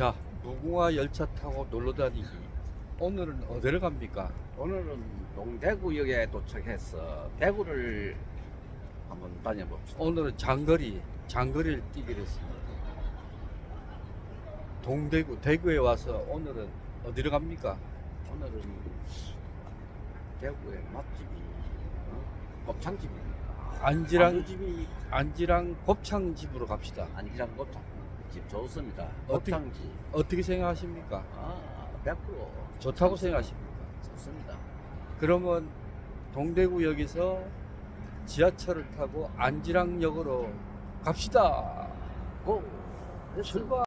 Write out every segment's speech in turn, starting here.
자, 무궁화 열차 타고 놀러 다니기. 오늘은 어디를 갑니까? 오늘은 동대구역에 도착해서 대구를 한번 다녀봅시다. 오늘은 장거리, 장거리를 뛰기로 했습니다. 동대구, 대구에 와서 오늘은 어디를 갑니까? 오늘은 대구의 맛집이 어? 곱창집입니다. 안지랑, 집이 안지랑 곱창집으로 갑시다. 안지랑 곱창 집 좋습니다. 어떻게- 어떻게 생각하십니까? 아 100% 좋다고 생각하십니까? 좋습니다. 그러면 동대구역에서 지하철을 타고 안지랑역으로 갑시다. 고 출발.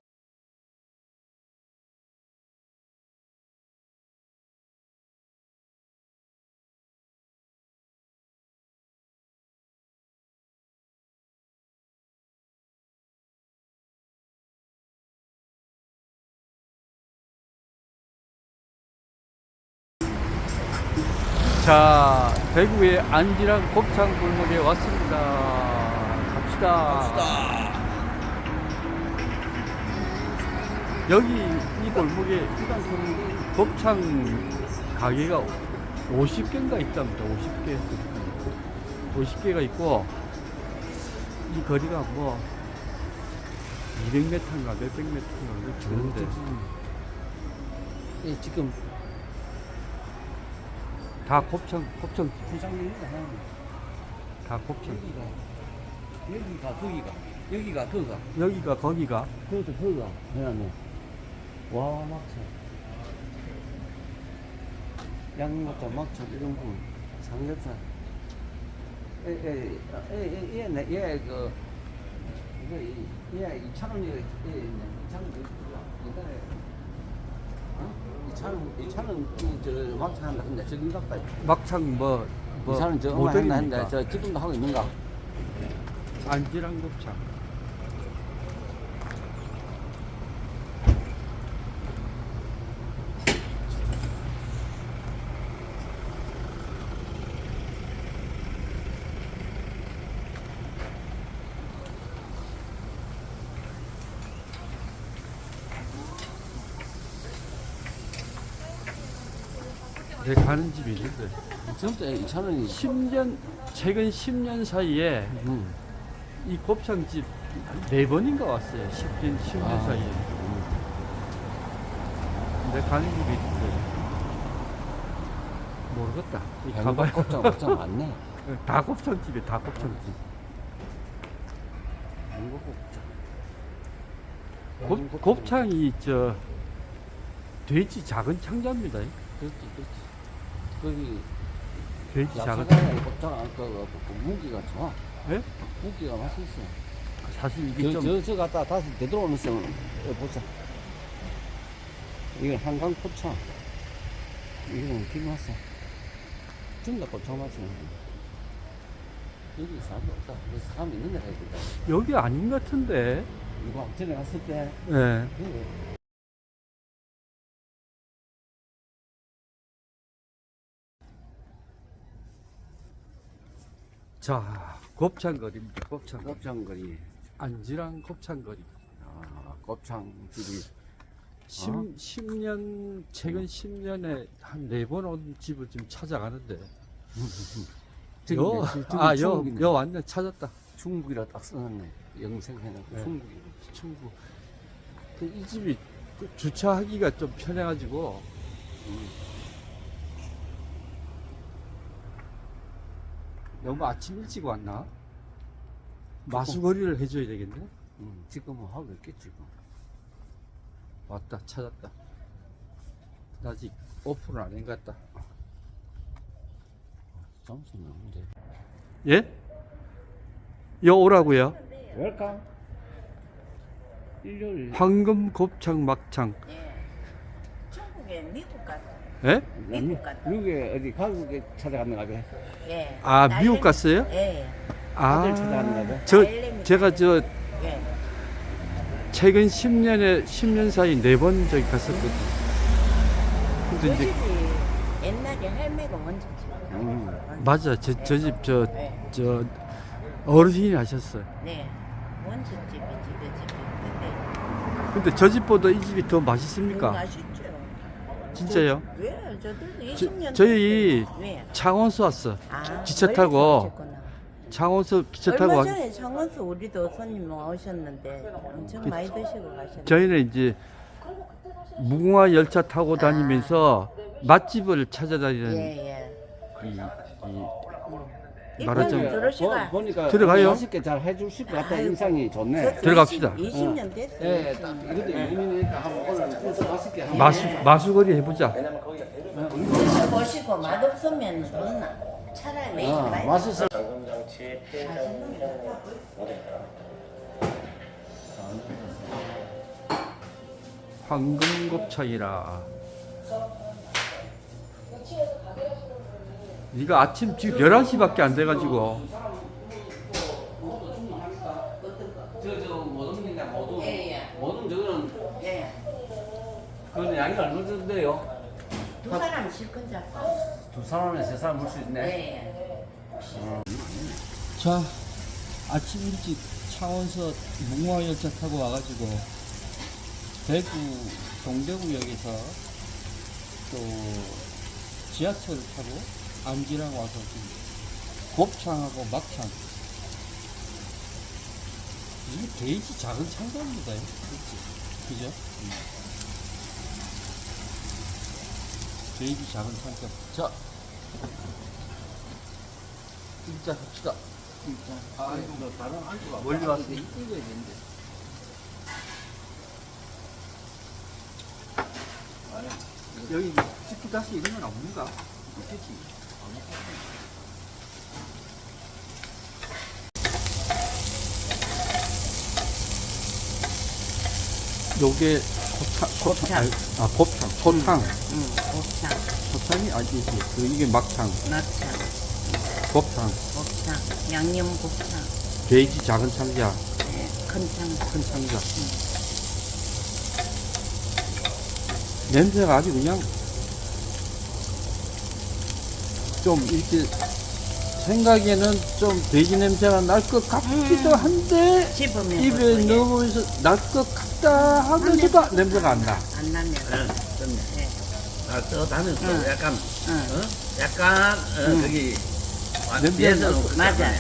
자, 대구의 안지랑 곱창 골목에 왔습니다. 갑시다. 여기 이 골목에 곱창 가게가 50개인가 있답니다. 50개. 50개가 있고 이 거리가 뭐 200m인가 몇백 m인가 되는데 예, 지금 다 곱창 곱창. 회장님입니다. 다 곱창. 여기가 여기가 거기가 여기가 거가. 여기가 거기가? 그것도 거가. 해놨네. 와 막차. 양막차 막차 이런 거 삼겹살. 예예예예예그 이거 얘 이천 원이 예 이천 원 이거에 원 이천 원저 막차 한다 근데 저기 가까이. 막창 뭐, 뭐 이천 원저 얼마 했나 했는데 모델입니까? 저 지금도 하고 있는가? 안지랑 곱창 내 가는 집이 있는데 지금부터 이천 원이 10년 최근 10년 사이에 음. 이 곱창집 네 번인가 왔어요. 10년 10년 아. 사이에. 내 가는 집이 있는데 모르겠다. 이 가봐야 곱창 곱창 많네 다 곱창집이 다 곱창집. 곱창 곱, 곱창이 저 돼지 작은 창자입니다. 그렇지 그렇지 거기 돼지 작은 야채가 곱창 그, 그, 그 무기가 좋아? 예? 무기가 맛있어. 사실 이게 좀 저저 저 갖다 다시 되돌아오는 성 보자. 이건 한강 곱창 이거는 김맛살 전부 다 곱창 맛이네. 여기 사람이 없다. 여기 사람 있는 데가 있다. 여기 아닌 것 같은데. 이거 전에 갔을 때 예. 여 자, 곱창거리입니다. 곱창. 곱창거리 안지랑 곱창거리. 아 곱창집이 10, 어? 10년, 최근 10년에 한 네 번 온 집을 지금 찾아가는데. 요, 아, 요, 요 왔네. 찾았다. 중국이라 딱 써놨네 영생 해놓고 네. 중국이 친구. 그이 집이 그 주차하기가 좀 편해가지고. 음. 너무 아침 일찍 왔나? 마수거리를 해줘야 되겠네? 음, 지금은 하고 있겠지 지금 왔다, 찾았다. 나 아직 오픈을 안한것 같다. 잠시 나오는데 예? 여 오라고요? 웰컴 일요일 황금 곱창 막창. 예. 중국에 미국 갔어. 예? 미국 갔다. 미국에 어디 가국에 찾아갔는가 봐 예. 아, 미국 갔어요? 예. 아, 봐. 저, 제가 저, 예. 최근 10년에, 10년 사이 네 번 저기 갔었거든요. 그 근데 이제, 집이 옛날에 할매가 먼저 집. 음. 맞아. 저, 저 집, 저, 네. 저, 어르신이 하셨어요. 네. 먼저 집이 집에 집이 있는데 근데 저 집보다 이 집이 더 맛있습니까? 맛있죠. 진짜요? 왜? 저들도 저- 20년 저희 왜? 창원서 왔어. 아, 기차 타고. 창원서 기차 타고 얼마 왔. 전에 창원서 우리도 손님 오셨는데 엄청 많이 드시고 가셨는데 저희는 이제 무궁화 열차 타고 다니면서 맛집을 찾아다니는 예 예 이, 이 이번에 말하자면- 들어오시가 보, 니까 들어가요? 맛있게 잘 해주실 것 아이고. 인상이 좋네. 들어갑시다. 20년 됐어요 예, 딱 이것도 유민이니까 한번 오늘 좀 맛있게 한번. 마수 마수거리 해보자. 드셔보시고 맛없으면 혼나 차라리 매일 어, 많이 맛있어. 황금곱창이라. 네가 아침 지금 11시밖에 안 돼가지고 저저. 예, 예. 저거는 예. 그건 양이 얼마 정도인데요? 두 사람 실컷 잡고 두 사람에 세 사람 물 수 있네. 예. 자 아침 일찍 창원서 무궁화 열차 타고 와가지고 대구 동대구역에서 또 지하철을 타고 안지랑 와서 지금 곱창하고 막창 이게 돼지 작은 창자입니다 그치? 그죠? 음. 돼지 작은 창자 자 진짜 합시다 아이고 뭐 다른 안주가 멀리 왔어. 이거 되는데. 여기 치키다시 이런 건 없는가? 없겠지. 요게 고창, 고창, 아니, 아, 곱창, 소탕. 응, 곱창, 소탕이 아니지. 그 이게 막창, 막창, 곱창, 곱창, 양념 곱창, 돼지 작은 창자, 예, 큰 창. 큰 창자. 냄새가 아주 그냥 좀 이렇게 생각에는 좀 돼지 냄새가 날 것 같기도 한데 집으면 입에 그 넣으면서 날 것 같다 하면서도 냄새가 안 나. 안 나면 예. 아, 저 나는 또 응. 약간 응. 어? 약간 어, 응. 저기 냄새 뒤에서 나고. 놓고 맞아.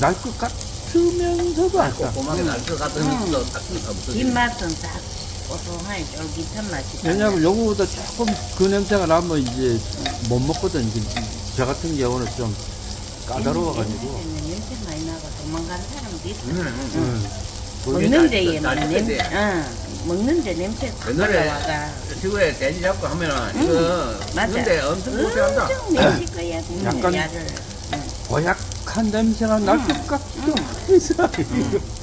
날 것 같으면서도 안 나. 고막에 날것 같으면서 딱 붙어. 뒷맛은 딱 쫄깃한 맛이 왜냐하면 요거보다 조금 그 냄새가 나면 이제 못 먹거든. 이제 저 같은 경우는 좀 까다로워가지고. 옛날에는 냄새 많이 나고 도망가는 사람도 있어 응, 응. 응. 먹는 데에는 날- 날 냄새 때. 응. 먹는 데 냄새 확 옛날에 올라와가 지구에 돼지 잡고 하면은 이거 맞아. 먹는데 엄청 고소한다. 엄청 매실 거야 그 약간- 야를 고약한 냄새가 날 것 같기도 하면서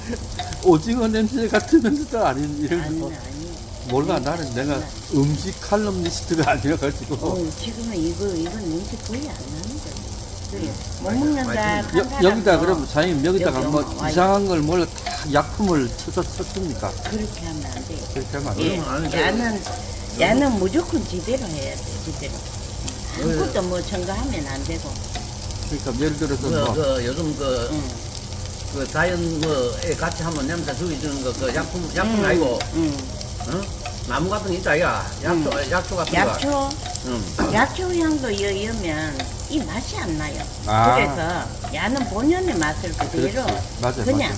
오징어 냄새 같으면서도 아닌 이런 아니 거. 아니 몰라 나는 내가 음식 칼럼니스트가 아니어가지고 어, 지금은 이거 이건 냄새 거의 안 나는데 그래. 못 먹는다 여, 여기다 그러면 사장님 여기다가 여기 뭐 엄마, 이상한 걸 몰라 다 약품을 쳐서 썼습니까? 그렇게 하면 안 돼. 그렇게 하면 안 예, 돼요. 안 돼. 야는 야는 무조건 제대로 해야 돼 제대로. 아무것도 뭐 첨가하면 안 되고. 그러니까 예를 들어서 그, 뭐그 요즘 그, 응. 그 자연 뭐에 같이 하면 냄새 죽이주는 거 그 약품 약품 응, 아니고 응. 어? 나무 같은 거 있다 야 약초 약초 같은 거. 약초 응. 약초 향도 이으면 이 맛이 안 나요. 아. 그래서 야는 본연의 맛을 그대로. 맞아 그냥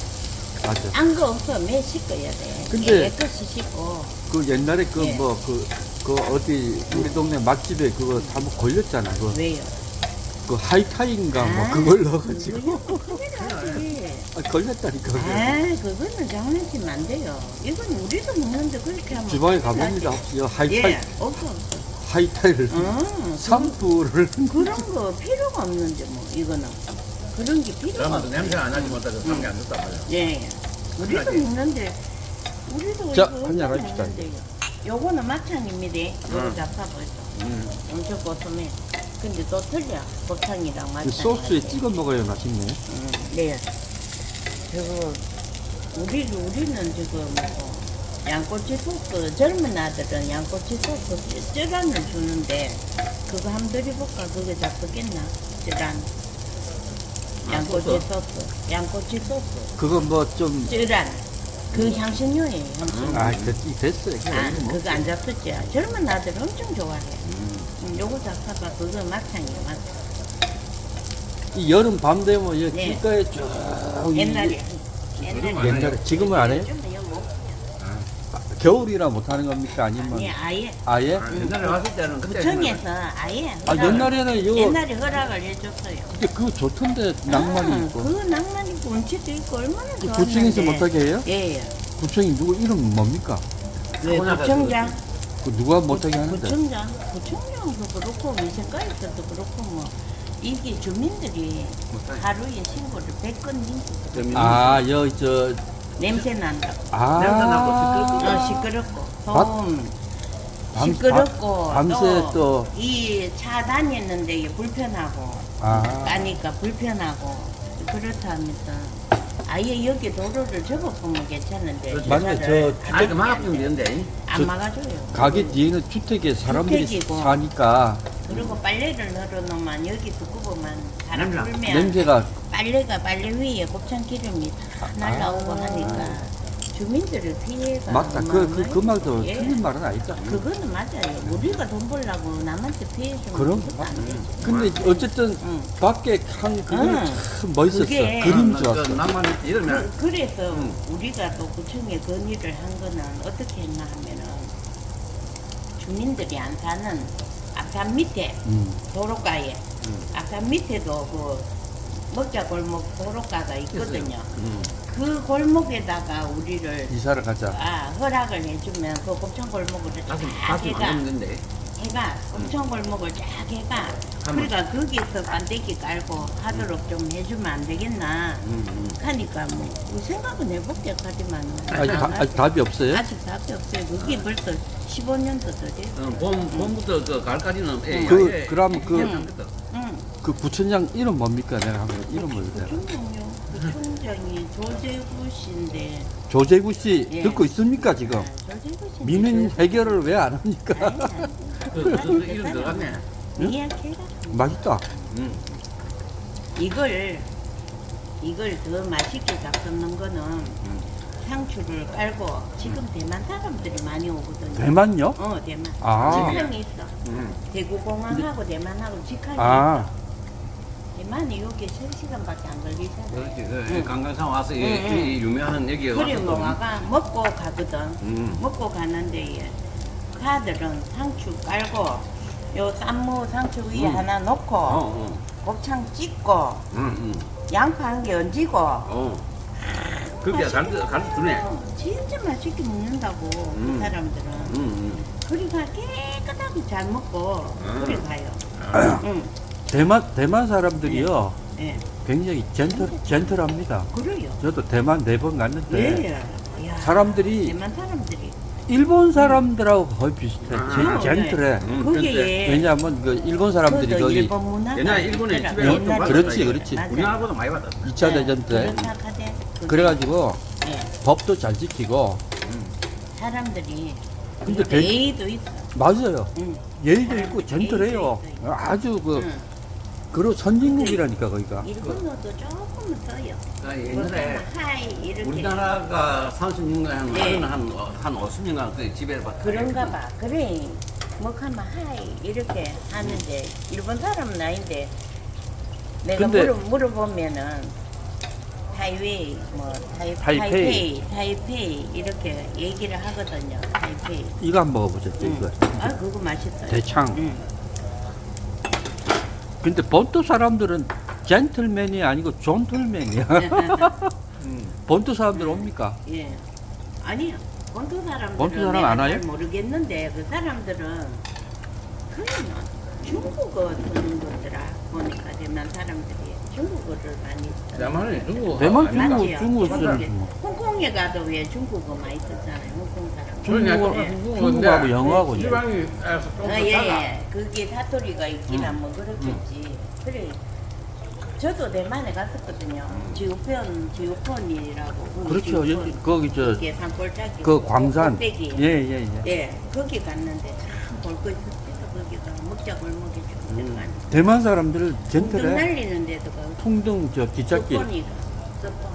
맞아 맞아. 안거 없어 매 씻어야 돼. 근데- 깨끗이 씻고. 그 옛날에 그 예. 뭐 그 그 어디 우리 동네 맛집에 그거 잘못 걸렸잖아. 그, 왜요? 그 하이타인가 뭐 아, 그걸 넣어가지고. 아, 걸렸다니까. 아, 그거는 장난치면 안 돼요. 이건 우리도 먹는데 그렇게 하면 주방에 가봅니다. 요 하이타이 예, 없어 없어. 하이타이를 응, 산불을 그런 거 필요가 없는데 뭐 이거는 그런 게 필요가 그러면 없어. 그 냄새가 안 나지 못해서 삼게 안 좋단 말이야. 예, 예. 우리도 그러지. 먹는데 우리도 자, 이거 한잔 합시다. 먹는데요. 요거는 막창입니다. 요거. 음. 엄청 고소해. 근데 또 틀려. 곱창이랑 그 막창. 소스에 찍어 먹어야 맛있네. 음, 네. 그리고 우리 우리는 지금 뭐 양꼬치 소스 젊은 아들은 양꼬치 소스 쯔란을 주는데 그거 한번 드려볼까? 그게 잡수겠나? 쯔란. 아, 양꼬치 소스? 소스. 양꼬치 소스. 그거 뭐 좀 쯔란. 그 향신료예요, 향신료. 아, 됐, 됐어요. 아, 뭐. 그거 안 잡수죠. 젊은 아들 엄청 좋아해. 음, 요거 잡사봐 그거 막창이에요, 막창. 이 여름 밤 되면 여기 네. 길가에 쭉 이- 옛날에. 옛날에. 옛날에 지금은 안 해요? 뭐. 겨울이라 못 하는 겁니까? 아니면 아니, 아예. 아예? 아, 옛날에 왔을 때는 그때 구청에서 아예. 아 허락을- 옛날에는 이거 옛날에 허락을 해줬어요. 근데 그거 좋던데 낭만이 아, 있고 그 낭만 있고 운치도 있고 얼마나 그 좋았는데. 구청에서 못하게 해요? 예, 예. 구청이 누구 이름 뭡니까? 왜 구청장? 그 누가 못하게 하는데? 구청장, 구청장도 그렇고 위생과에서도 그렇고 뭐 이게 주민들이 하루에 신고를 100건 님아 여기 저. 냄새 난다고. 아, 냄새 나고 어, 시끄럽고. 밥- 소음 밤- 시끄럽고 밤- 밤새 또- 이 차 다니는데 이게 불편하고. 아, 까니까 불편하고. 그렇다면서 아예 여기 도로를 접어보면 괜찮은데 맞네, 주차를 저그 막아주면 되는데. 안 막아줘요. 가게 뒤에는 주택에 사람들이 주택이고. 사니까. 그리고 빨래를 널어놓으면 여기 두고 보면 바람 냄새. 불면 냄새가. 빨래가 빨래 위에 곱창 기름이 다 날라오고 하니까 주민들을 피해가 맞다. 그 그 그. 말도 예. 틀린 말은 아니다. 그거는 맞아요. 우리가 돈 벌려고 남한테 피해 주면 그럼 그것도 안 되지. 근데 어쨌든 응. 밖에 한 그게 응. 참 멋있었어. 그게- 그림 그 좋았어. 낭만 있지 이러면 그, 그래서 응. 우리가 또 구청에 건의를 한 거는 어떻게 했나 하면은 주민들이 안 사는 앞산 밑에 음. 도로가에 응. 앞산 밑에도 그 먹자 골목 도로가가 있거든요. 응. 그 골목에다가 우리를 이사를 가자. 아 허락을 해주면 그 곱창 골목으로 쫙 다시 다시 해가 만드는데 해가 곱창 골목을 쫙 해가 한번. 그러니까 거기서 반대기 깔고 하도록 좀 해주면 안 되겠나 응, 응. 하니까 뭐 생각은 해볼게 하지만 아직, 다, 아직 답이 없어요? 아직 답이 없어요. 그게 벌써 15년도 더 됐어. 어, 봄 봄부터 그 가을까지는 예, 그- 예, 그럼 예, 그-. 응. 그 부천장 이름 뭡니까? 내가 한번 이름을 내가. 부총장요. 부총장이 조재구 씨인데. 조재구 씨 예. 듣고 있습니까 지금? 아, 조재구 씨. 민원 해결을 왜 안 합니까? 그, 그, 그 이름 들어갔네. 이야기가 맛있다. 응. 이걸 이걸 더 맛있게 잡수는 거는 상추를 깔고 지금 대만 사람들이 많이 오거든요. 대만요? 어 대만. 아. 직항이 있어. 응. 대구공항하고 대만하고 직항이 아, 있어. 대만이 여기 3시간밖에 안 걸리잖아. 그렇지. 그 응. 관광상 와서 이, 응, 응. 이 유명한 여기 그래 와서 뭐 또- 와가 먹고 가거든. 응. 먹고 가는데 예. 가들은 상추 깔고 요 쌈무 상추 위에 음. 하나 놓고 어, 어. 곱창 찍고 응, 응. 양파 한 개 얹고 어. 그렇게 가르쳐 가르쳐 주네. 어, 진짜 맛있게 먹는다고 음. 그 사람들은 응, 응. 그리가 깨끗하게 잘 먹고 음. 그래 가요. 아. 응, 대만 대만 사람들이요 예, 굉장히 젠틀 젠틀합니다. 그래요. 저도 대만 네 번 갔는데 예, 야, 사람들이 대만 사람들이 일본 사람들하고 거의 비슷해. 아, 젠, 젠틀해. 응, 거기에 왜냐하면 그 일본 사람들이 그것도 거기 일본 문화가 옛날에 일본에 있더라. 집에 옛날에 좀 그렇지, 그렇지. 맞아. 우리나라보다 많이 받았다. 2차 예, 대전 때. 그게, 그래가지고 예, 법도 잘 지키고 응. 사람들이 근데 대- 예의도 있어. 맞아요. 응. 예의도 있고 젠틀해요. 예의도 있고. 아주 그 응. 그리고 선진국이라니까 거기가. 일본어도 조금은 써요. 아, 뭐 옛날에 하이 이렇게 우리나라가 30년간 예. 한, 한, 한 50년간 그 집에 봤다. 그런가 봐. 그래. 뭐 하면 하이 이렇게 하는데 일본 사람은 아닌데 내가 근데- 물어, 물어보면은 타이웨이 뭐 타이, 타이페이. 타이페이 타이페이 이렇게 얘기를 하거든요. 타이페이. 이거 한번 먹어보죠. 응. 이거. 아 그거 맛있어요. 대창. 응. 근데 본토 사람들은 젠틀맨이 아니고 존틀맨이야. 응. 본토 사람들 옵니까? 예. 아니요. 본토 사람들은 본토 사람 내가 안 와요? 잘 모르겠는데 그 사람들은 그냥 중국어 쓰는 거더라 보니까 대만 사람들이 중국어를 많이 써. 대만은 중국 대만 아닙니까? 중국 맞지요? 중국 쓰는 뭐. 홍콩에 가도 왜 중국어 많이 쓰잖아요. 홍콩 사람. 중국어- 그러니까 예. 중국하고 영어하고 이제. 지방이 아, 좀 아, 예, 달라. 예. 그게 사투리가 있긴 하면 그렇겠지. 그래. 저도 대만에 갔었거든요. 지우편, 지우폰이라고. 거기 그렇죠. 지우폰. 여기 거기 저 이게 산골짜기. 그 광산. 꼭대기. 예 예 예. 예, 거기 갔는데 참 볼거 있었어요. 거기가 먹자 골목에 쭉 음. 들어가는. 대만 사람들은 등 젠틀해. 날리는 데도 가. 통등 저 뒷잡기. 서폰이가. 서폰.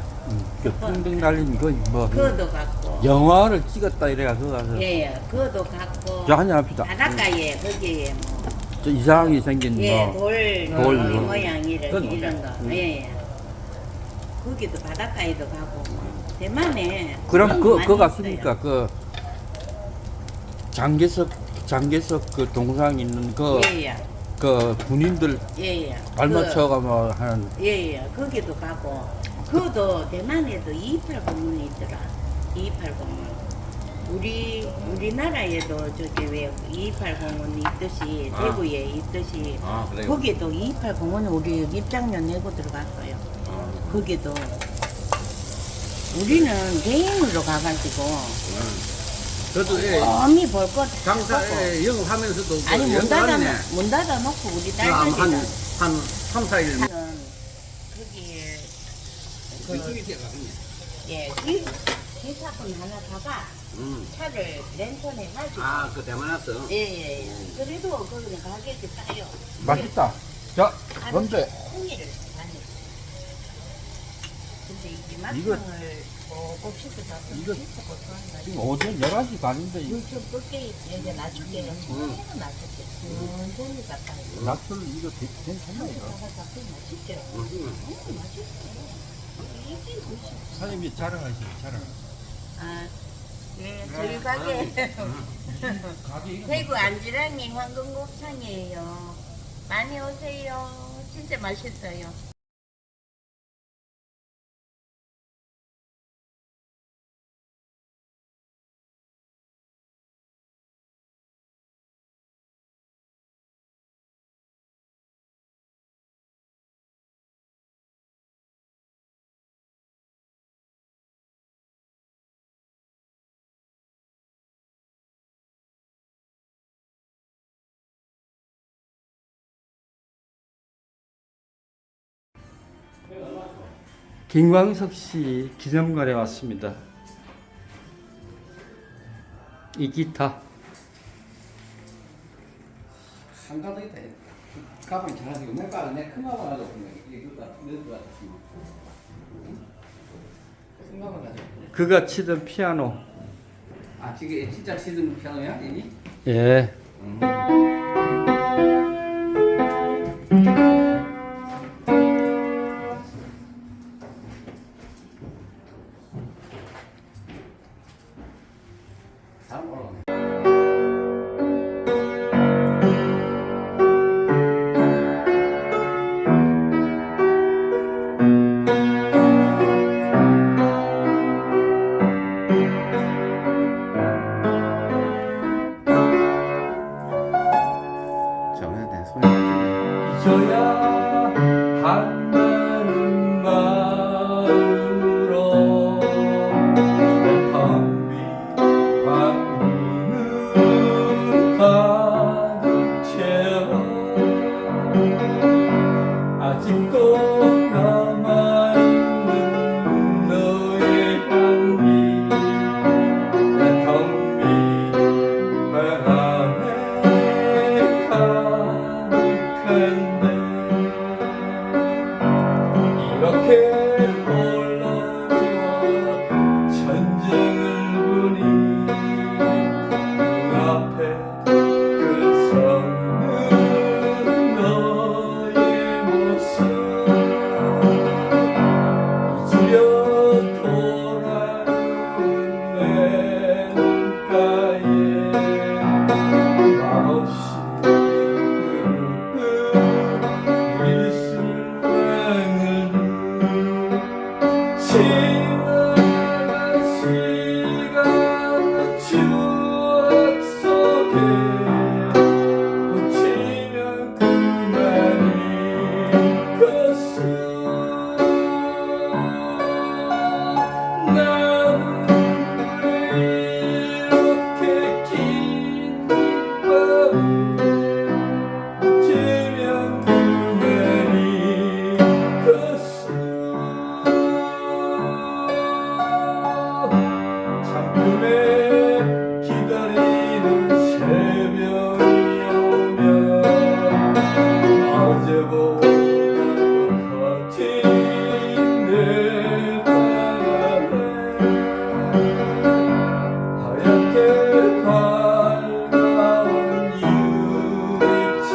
그 풍등 달린 그뭐 그것도 갖고 영화를 찍었다 이래가 그거 가서 예, 그것도 갖고 저 한잔 합시다. 바닷가에 거기에 뭐 저 이상하게 생긴 예, 뭐 돌, 돌돌 이거. 모양 이런, 그건 이런 거. 음. 예, 예. 거기도 바닷가에도 가고, 뭐. 대만에. 그럼 그 그거 있어요. 같습니까? 그 장계석 장계석 그 동상 있는 그 그 예, 예. 군인들 예, 예. 발 맞춰가 뭐 하는 그, 예, 예. 거기도 가고. 그것도 대만에도 280문이 있더라. 280문. 우리, 우리나라에도 저기 왜 280은 있듯이, 아. 대구에 있듯이, 아 그래요. 거기도 280은 우리 입장료 내고 들어갔어요. 아, 거기도 우리는 개인으로 가가지고 저도 예, 어미 볼것 강사에 영업하면서도 그 아니 문 닫아 문 닫아 놓고 우리 한한 딸들이랑 한 3, 4일 거기에 왼쪽이 되거든요. 예 기- 기사분 하나 사가 음. 차를 렌턴에 가지고 아, 그 대만에서. 예예 예 그래도 거기는 가격이 싸요 맛있다. 자, 근데 홍이를 많이 근데 이 이거- 꼭 시켜서 이거- 좋아한다 지금 오전 11시 반인데 이 물좀 끓게 여기 놔줄게. 음. 놔줄게. 천천히. 낙술 이거 되- 괜찮나 이거? 가서 맛있죠. 음. 음, 맛있어. 사장님이 자랑하시죠 자랑. 아, 네, 저희 가게 가게 이름 대구 안지랑이 황금곱창이에요. 많이 오세요. 진짜 맛있어요. 김광석 씨 기념관에 왔습니다. 이 기타 한가도 있다. 가방 잘하시고 몇 가방 내큰 가방. 이게 그거 넣을 것 같았으면. 큰 가방 가지고. 그가 치던 피아노. 아, 지금 진짜 치는 피아노야? 이니? 예. 음. 이렇게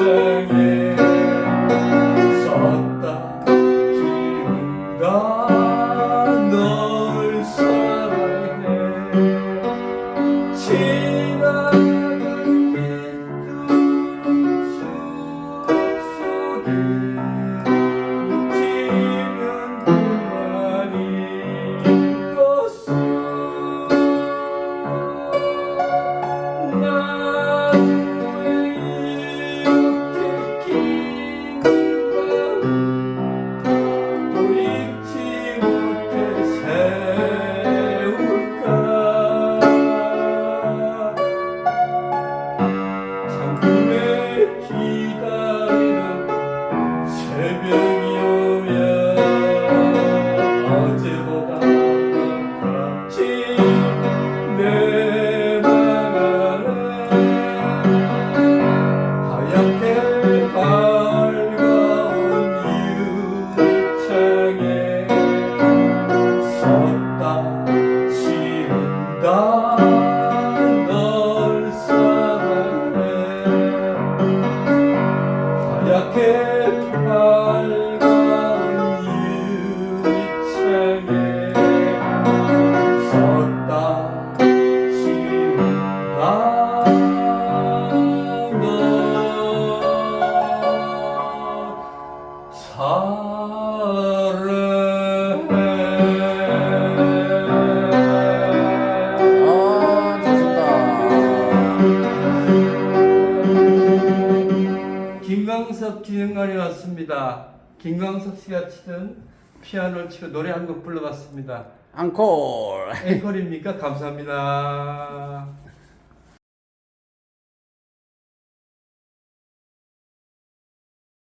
again. 치고 노래 한 곡 불러봤습니다. 앙콜. 앵콜입니까? 감사합니다.